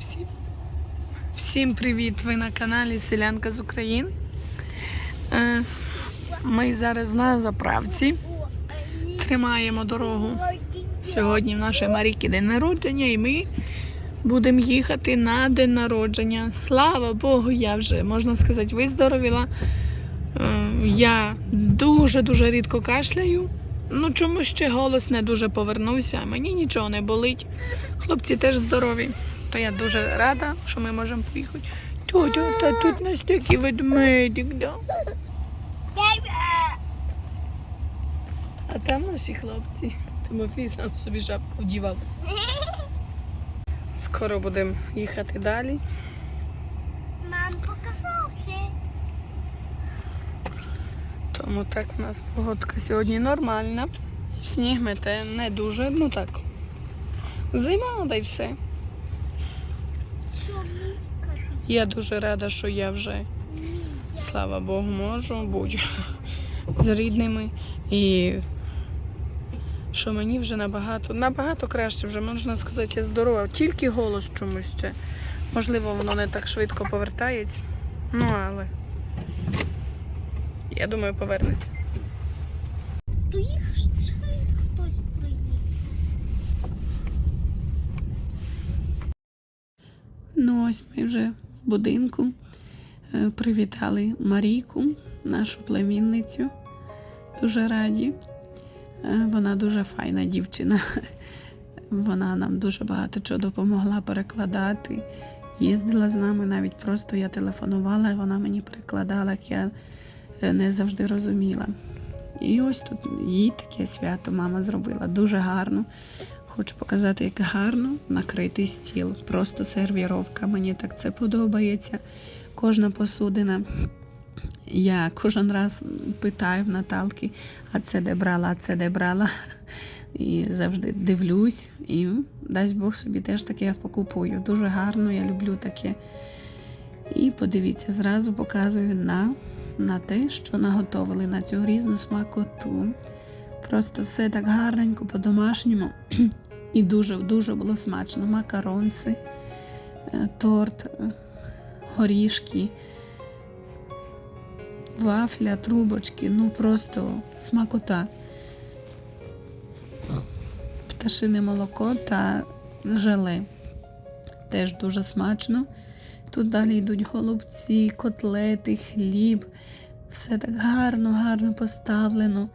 Всім, всім привіт! Ви на каналі Селянка з України. Е, Ми зараз на заправці тримаємо дорогу. Сьогодні в нашої Маріки день народження, і ми будемо їхати на день народження. Слава Богу, я вже можна сказати, виздоровіла. Е, Я дуже-дуже рідко кашляю. Ну, чомусь ще голос не дуже повернувся. Мені нічого не болить. Хлопці теж здорові. То я дуже рада, що ми можемо поїхати. Тьотя, та тут настільки ведмедик, да? А там наші хлопці. Тимофій сам собі шапку вдівав. Скоро будемо їхати далі. Мам показався. Тому так в нас погодка сьогодні нормальна. Сніг мете не дуже, ну так. Зима, да й все. Я дуже рада, що я вже, слава Богу, можу бути з рідними. І що мені вже набагато, набагато краще, вже можна сказати, я здорова. Тільки голос чомусь ще. Можливо, воно не так швидко повертається. Ну, але я думаю, повернеться. Їх ще Ну, ось ми вже в будинку е, привітали Марійку, нашу племінницю. Дуже раді. Е, Вона дуже файна дівчина. Вона нам дуже багато чого допомогла перекладати. Їздила з нами, навіть просто я телефонувала, вона мені перекладала, як я е, не завжди розуміла. І ось тут їй таке свято мама зробила дуже гарно. Хочу показати, як гарно накритий стіл. Просто сервіровка. Мені так це подобається. Кожна посудина. Я кожен раз питаю в Наталки, а це де брала, а це де брала. І завжди дивлюсь. І дасть Бог собі теж таке покупую. Дуже гарно, я люблю таке. І подивіться, зразу показую на, на те, що наготовили на цю різну смакоту. Просто все так гарненько, по-домашньому. І дуже-дуже було смачно. Макаронці, е, торт, е, горішки, вафля, трубочки. Ну просто смакота. Пташине молоко та желе. Теж дуже смачно. Тут далі йдуть голубці, котлети, хліб. Все так гарно, гарно поставлено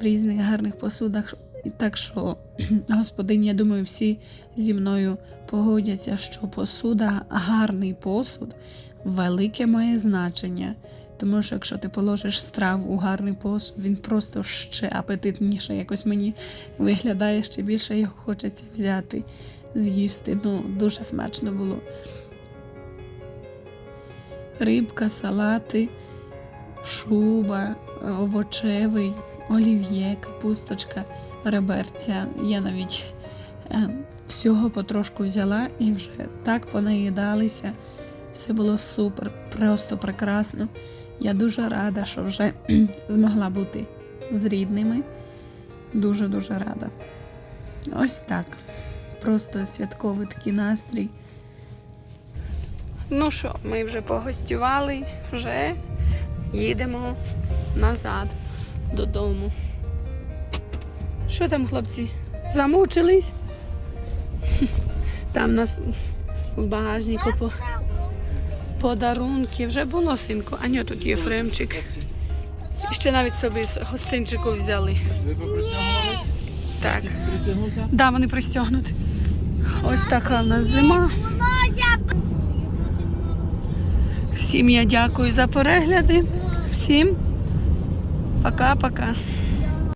в різних гарних посудах. Так що, господині, я думаю, всі зі мною погодяться, що посуда, гарний посуд, велике має значення. Тому що якщо ти положиш страву у гарний посуд, він просто ще апетитніше якось мені виглядає, ще більше його хочеться взяти, з'їсти. Ну, дуже смачно було. Рибка, салати, шуба, овочевий, олів'є, капусточка, реберця. Я навіть е, всього потрошку взяла і вже так понаїдалися. Все було супер, просто прекрасно. Я дуже рада, що вже змогла бути з рідними. Дуже-дуже рада. Ось так. Просто святковий такий настрій. Ну що, ми вже погостювали, вже їдемо назад додому. Що там, хлопці? Замучились? Там нас в багажнику по... подарунки. Вже було синку. А ні, тут є фремчик. І ще навіть собі гостинчику взяли. Ви? Так. Присягнувся? Да, вони пристягнуті. Ось така в нас зима. Всім я дякую за перегляди. Всім пока-пока.